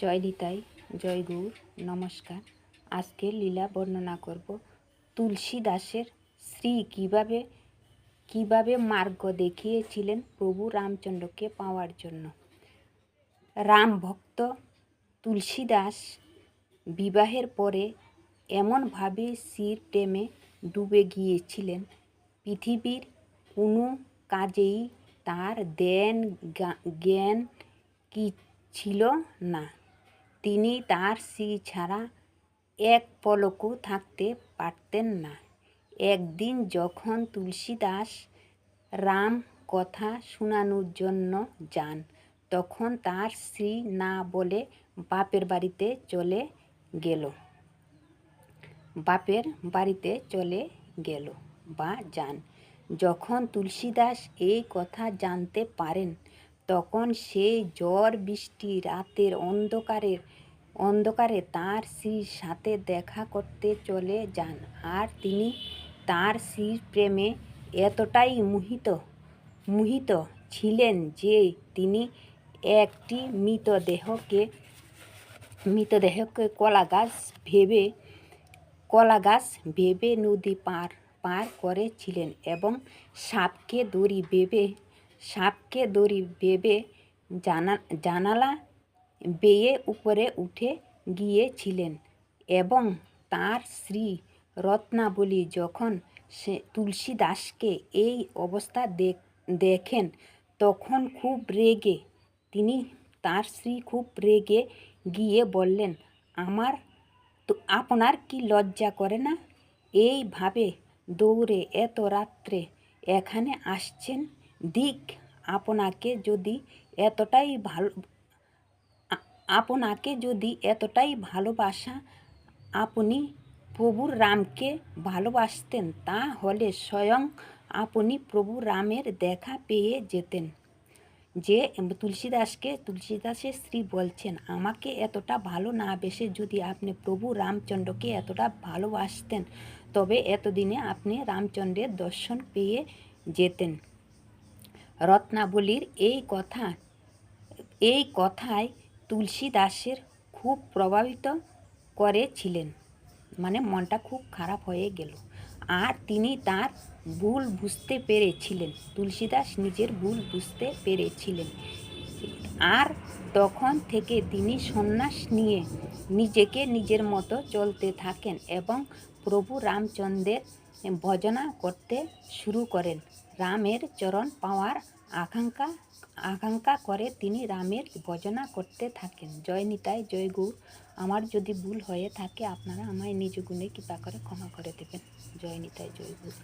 জয় নিতাই, জয় গৌর, নমস্কার। আজকে লীলা বর্ণনা করব তুলসী দাসের শ্রী কীভাবে কীভাবে মার্গ দেখিয়েছিলেন প্রভু রামচন্দ্রকে পাওয়ার জন্য। রাম ভক্ত তুলসীদাস বিবাহের পরে এমনভাবে শির প্রেমে ডুবে গিয়েছিলেন। পৃথিবীর কোনো কাজেই তার দেন জ্ঞান কি ছিল না। তিনি তার স্ত্রী ছাড়া এক পলকও থাকতে পারতেন না। একদিন যখন তুলসীদাস রাম কথা শোনানোর জন্য যান, তখন তার স্ত্রী না বলে বাপের বাড়িতে চলে গেল। বাপের বাড়িতে চলে গেল বা যান। যখন তুলসীদাস এই কথা জানতে পারেন তখন সেই ঝড় বৃষ্টি রাতের অন্ধকারের, অন্ধকারে তার স্ত্রীর সাথে দেখা করতে চলে যান। আর তিনি তার স্ত্রীর প্রেমে এতটাই মোহিত মোহিত ছিলেন যে তিনি একটি মৃতদেহকে মৃতদেহকে কলা গাছ ভেবে কলা গাছ ভেবে নদী পার পার করেছিলেন এবং সাপকে দড়ি বেবে সাপকে দড়ি বেবে জানা, জানালা বেয়ে উপরে উঠে গিয়েছিলেন এবং তার স্ত্রী রত্নাবলী যখন সে তুলসী দাসকে এই অবস্থা দেখ, দেখেন তখন খুব রেগে, তিনি তার স্ত্রী খুব রেগে গিয়ে বললেন, আমার তো আপনার কি লজ্জা করে না? এইভাবে দৌড়ে এত রাত্রে এখানে আসছেন দিক আপনাকে যদি এতটাই ভালো, আপনাকে যদি এতটাই ভালোবাসা আপনি প্রভু রামকে ভালোবাসতেন, তাহলে স্বয়ং আপনি প্রভু রামের দেখা পেয়ে যেতেন। যে তুলসীদাসকে, তুলসীদাসের স্ত্রী বলছেন, আমাকে এতটা ভালো না বেসে যদি আপনি প্রভু রামচন্দ্রকে এতটা ভালোবাসতেন, তবে এতদিনে আপনি রামচন্দ্রের দর্শন পেয়ে যেতেন। রত্নাবলীর এই কথা, এই কথায় তুলসীদাসের খুব প্রভাবিত করেছিলেন। মানে মনটা খুব খারাপ হয়ে গেল। আর তিনি তার ভুল বুঝতে পেরেছিলেন। তুলসীদাস নিজের ভুল বুঝতে পেরেছিলেন। আর তখন থেকে তিনি সন্ন্যাস নিয়ে নিজেকে নিজের মতো চলতে থাকেন এবং প্রভু রামচন্দ্রের ভজনা করতে শুরু করেন। রামের চরণ পাওয়ার আকাঙ্ক্ষা আকাঙ্ক্ষা করে তিনি রামের ভজনা করতে থাকেন। জয় নিতাই, জয় গু আমার যদি ভুল হয়ে থাকে, আপনারা আমায় নিজ গুণে কৃপা করে ক্ষমা করে দেবেন। জয় নিতাই, জয় গৌর।